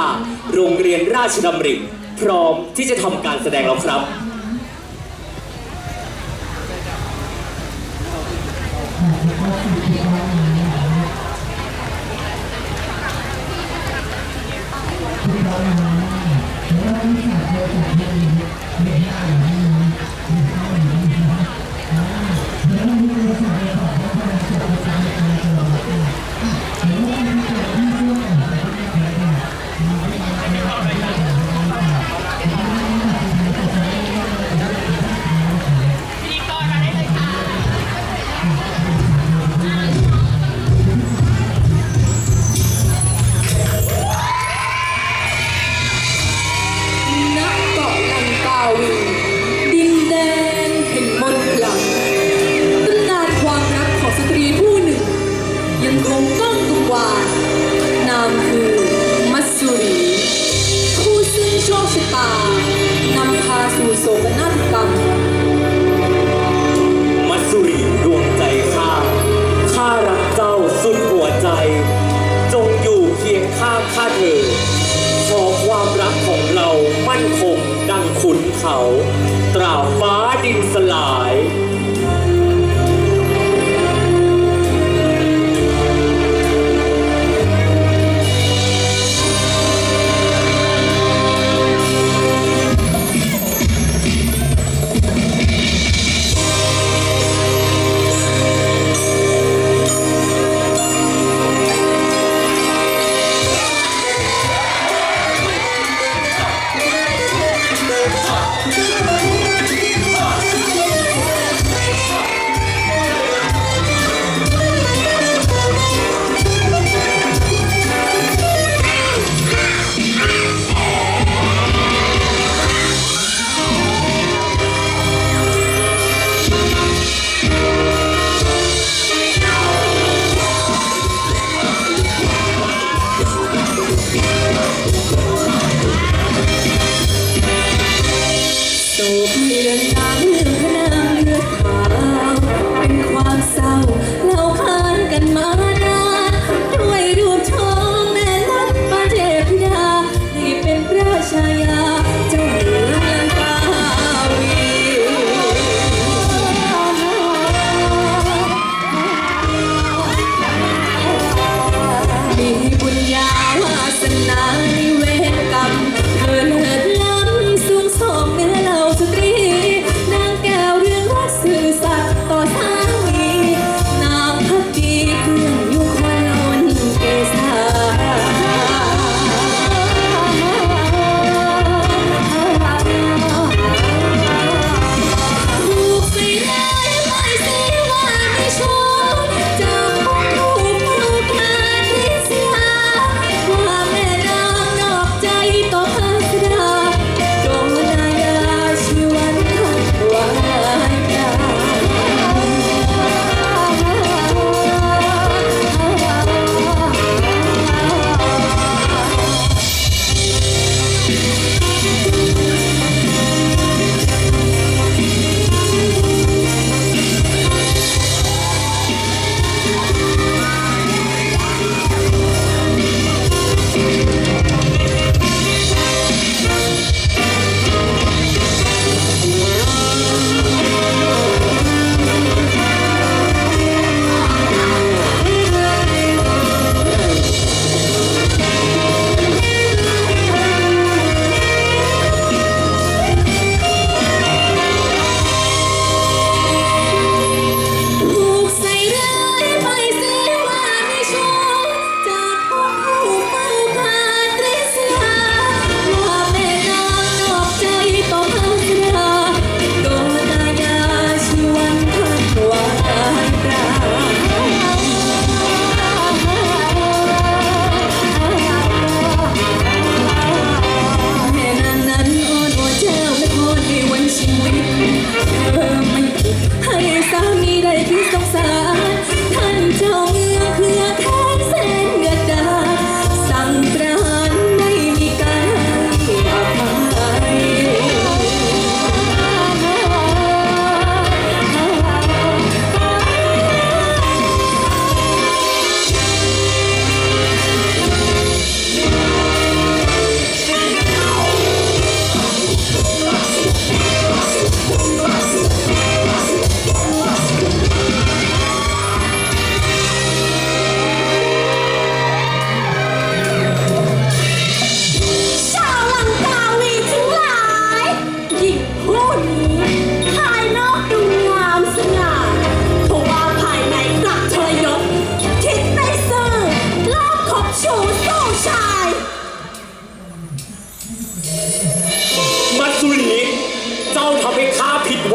า โรงเรียนราชดำริ พร้อมที่จะทำการแสดงแล้วครับ เขาตราบฟ้า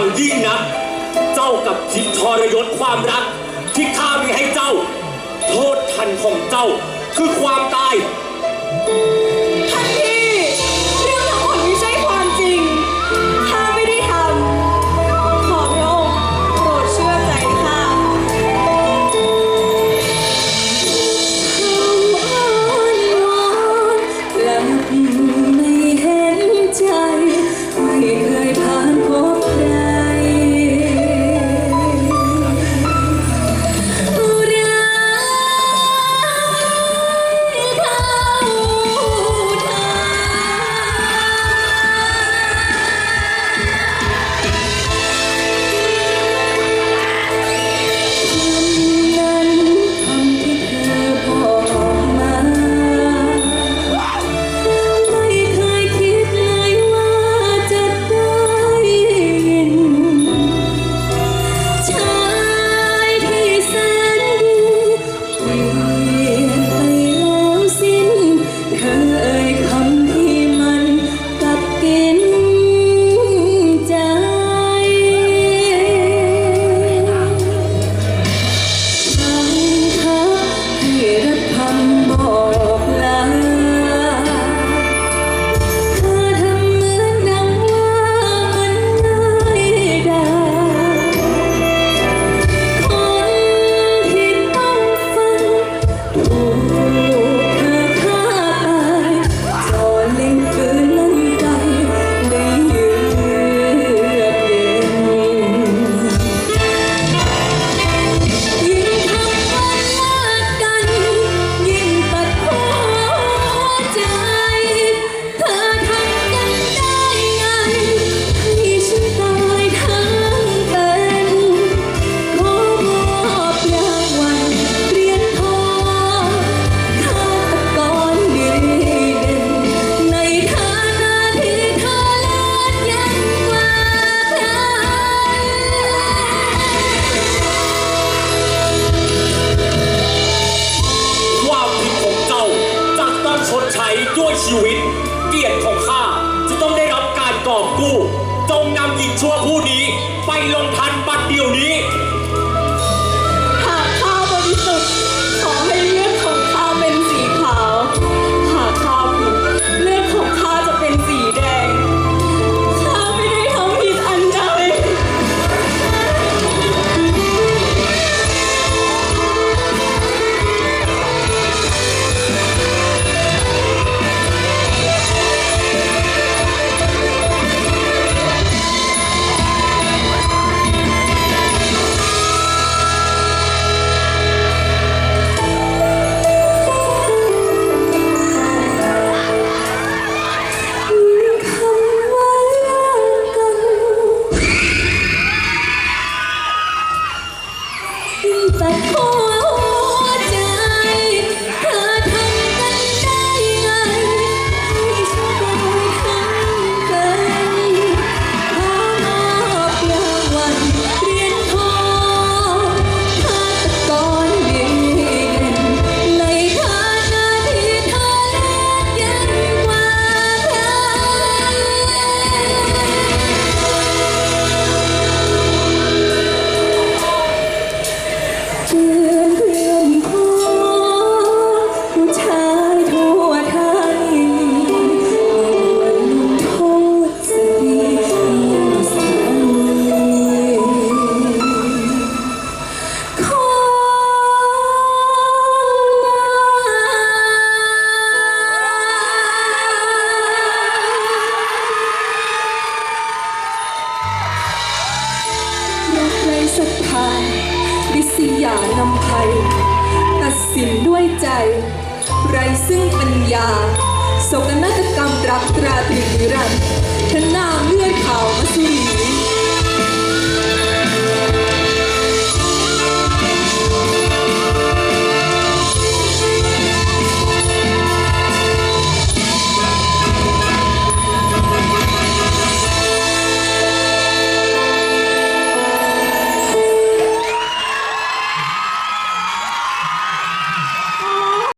องยิ่งนะ เจ้ากับทิศทรยศความรัก ที่ข้ามีให้เจ้า โทษทันของเจ้าคือความตาย สัทธาดิสยานำภัย ตัดสินด้วยใจ ไรซึ่งปัญญาโศกนาฏกรรมรักตราตรีนิรัน์